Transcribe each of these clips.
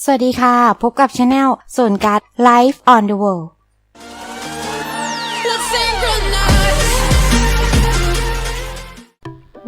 สวัสดีค่ะ พบกับช anel ส่วนการ Life on the World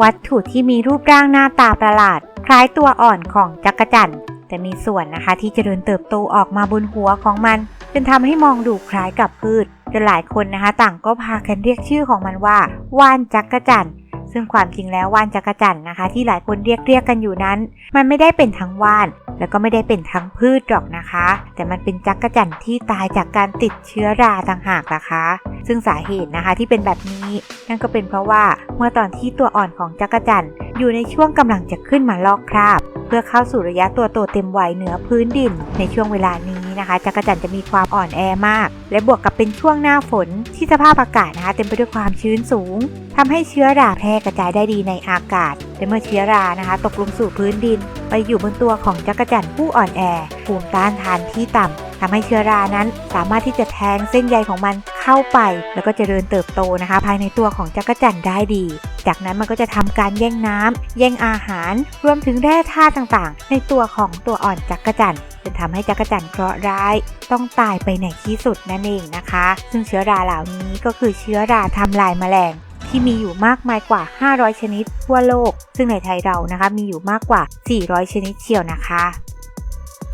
วัตถุที่มีรูปร่างหน้าตาประหลาด คล้ายตัวอ่อนของจักรจั่นแต่มีส่วนนะคะที่เจริญเติบโตออกมาบนหัวของมันจนทำให้มองดูคล้ายกับพืชจนหลายคนนะคะ ต่างก็พากันเรียกชื่อของมันว่าว่านจักรจั่นซึ่งความจริงแล้วว่านจักรจั่นนะคะ ที่หลายคนเรียกเรียกกันอยู่นั้น มันไม่ได้เป็นทั้งว่าน แล้วก็ไม่ได้เป็นทั้งพืชหรอกนะคะ แต่มันเป็นจักรจั่นที่ตายจากการติดเชื้อราต่างหากนะคะ ซึ่งสาเหตุนะคะที่เป็นแบบนี้ นั่นก็เป็นเพราะว่าเมื่อตอนที่ตัวอ่อนของจักรจั่นอยู่ในช่วงกำลังจะขึ้นมาลอกคราบ เพื่อเข้าสู่ระยะตัวโตเต็มวัยเหนือพื้นดิน ในช่วงเวลานี้นะคะจักรจั่นจะมีความอ่อนแอมาก และบวกกับเป็นช่วงหน้าฝนที่สภาพอากาศนะคะเต็มไปด้วยความชื้นสูง ทำให้เชื้อราแพร่กระจายได้ดีในอากาศ และเมื่อเชื้อรานะคะ ตกลงสู่พื้นดิน ไปอยู่บนตัวของจักรจั่นผู้อ่อนแอ ภูมิต้านทานที่ต่ำทำให้เชื้อรานั้นสามารถที่จะแทงเส้นใยของมันเข้าไป แล้วก็เจริญเติบโตนะคะ ภายในตัวของจักรจั่นได้ดี จากนั้นมันก็จะทำการแย่งน้ำแย่งอาหาร รวมถึงแร่ธาตุต่างๆ ในตัวของตัวอ่อนจักรจั่นจนทำให้จักรจั่นเคราะห์ร้าย ต้องตายไปในที่สุดนั่นเองนะคะ ซึ่งเชื้อราเหล่านี้ก็คือเชื้อราทำลายแมลง ที่มีอยู่มากมายกว่า 500 ชนิด ทั่วโลก ซึ่งในไทยเรานะคะมีอยู่มากกว่า 400 ชนิดเชียวนะคะ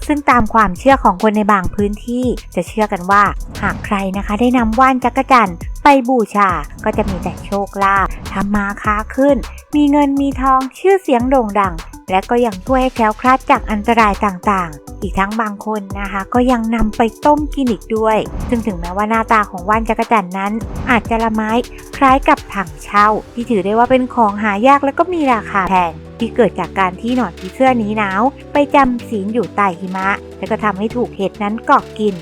ซึ่งตามความเชื่อของคนในบางพื้นที่จะเชื่อกันว่า หากใครนะคะได้นำว่านจักรจันทร์ไปบูชา ก็จะมีแต่โชคลาภทำมาค้าขึ้น มีเงินมีทองชื่อเสียงโด่งดัง และก็ยังช่วยให้แคล้วคลาดจากอันตรายต่างๆ อีกทั้งบางคนนะคะ ก็ยังนำไปต้มกินอีกด้วย ซึ่งถึงแม้ว่าหน้าตาของว่านจักรจันนั้น อาจจะละไม้คล้ายกับถังเช่า ที่ถือได้ว่าเป็นของหายากและก็มีราคาแพงที่เกิดจากการที่หนอนผีเสื้อนี้หนาว ไปจำศีลอยู่ใต้หิมะ และก็ทำให้ถูกเห็ดนั้นเกาะกิน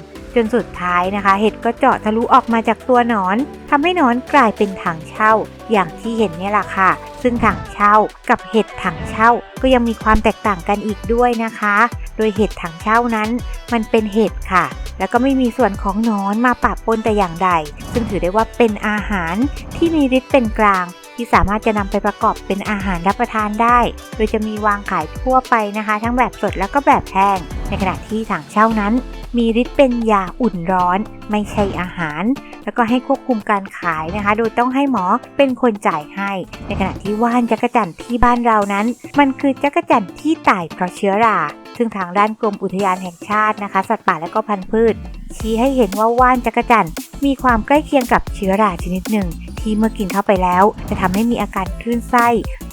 นสุดท้ายนะคะ เห็ดก็เจาะทะลุออกมาจากตัวหนอนทำให้หนอนกลายเป็นถังเช่า อย่างที่เห็นนี่แหละค่ะ ซึ่งถังเช่ากับเห็ดถังเช่า ก็ยังมีความแตกต่างกันอีกด้วยนะคะ โดยเห็ดถังเช่านั้นมันเป็นเห็ดค่ะ แล้วก็ไม่มีส่วนของนอนมาปะปนแต่อย่างใด ซึ่งถือได้ว่าเป็นอาหารที่มีฤทธิ์เป็นกลางที่สามารถจะนำไปประกอบเป็นอาหารรับประทานได้ โดยจะมีวางขายทั่วไปนะคะ ทั้งแบบสดแล้วก็แบบแห้ง ในขณะที่ถังเช่านั้น มีฤทธิ์เป็นยาอุ่นร้อน ไม่ใช่อาหาร แล้วก็ให้ควบคุมการขายนะคะ โดยต้องให้หมอเป็นคนจ่ายให้ ในขณะที่ว่านจักรจั่นที่บ้านเรานั้น มันคือจักรจั่นที่ตายเพราะเชื้อรา ซึ่งทางด้านกรมอุทยานแห่งชาตินะคะ สัตว์ป่าและก็พันธุ์พืช ชี้ให้เห็นว่าว่านจักรจั่นมีความใกล้เคียงกับเชื้อราชนิดหนึ่ง ที่เมื่อกินเข้าไปแล้ว จะทำให้มีอาการคลื่นไส้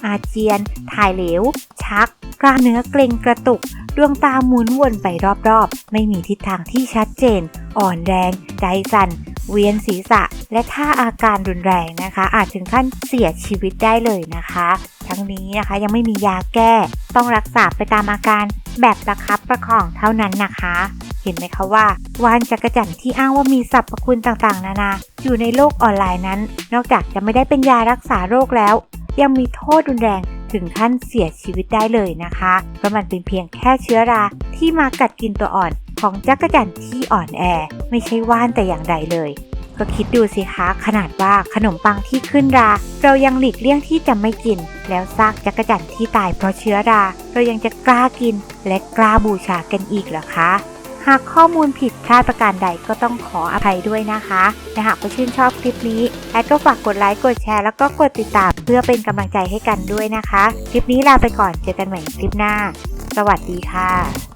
อาเจียน ถ่ายเหลว ชัก กล้ามเนื้อเกร็งกระตุก ดวงตาหมุนวนไปรอบๆ ไม่มีทิศทางที่ชัดเจน อ่อนแรง ใจสั่น เวียนศีรษะ และถ้าอาการรุนแรงนะคะ อาจถึงขั้นเสียชีวิตได้เลยนะคะ ทั้งนี้นะคะยังไม่มียาแก้ ต้องรักษาไปตามอาการแบบประคับประคองเท่านั้นนะคะเห็นไหมคะว่า วานจักรจันที่อ้างว่ามีสรรพคุณต่างๆ นานา อยู่ในโลกออนไลน์นั้น นอกจากจะไม่ได้เป็นยารักษาโรคแล้ว ยังมีโทษรุนแรง ถึงขั้นเสียชีวิตได้เลยนะคะ เพราะมันเป็นเพียงแค่เชื้อราที่มากัดกินตัวอ่อนของจักรจั่นที่อ่อนแอ ไม่ใช่ว่านแต่อย่างใดเลย ก็คิดดูสิคะขนาดว่าขนมปังที่ขึ้นรา เรายังหลีกเลี่ยงที่จะไม่กิน แล้วซากจักรจั่นที่ตายเพราะเชื้อรา เรายังจะกล้ากินและกล้าบูชากันอีกเหรอคะ หากข้อมูลผิดพลาดประการใดก็ต้องขออภัยด้วยนะคะและหากชื่นชอบคลิปนี้แอดก็ฝากกดไลค์กดแชร์แล้วก็กดติดตามเพื่อเป็นกำลังใจให้กันด้วยนะคะ คลิปนี้ลาไปก่อนเจอกันใหม่คลิปหน้า สวัสดีค่ะ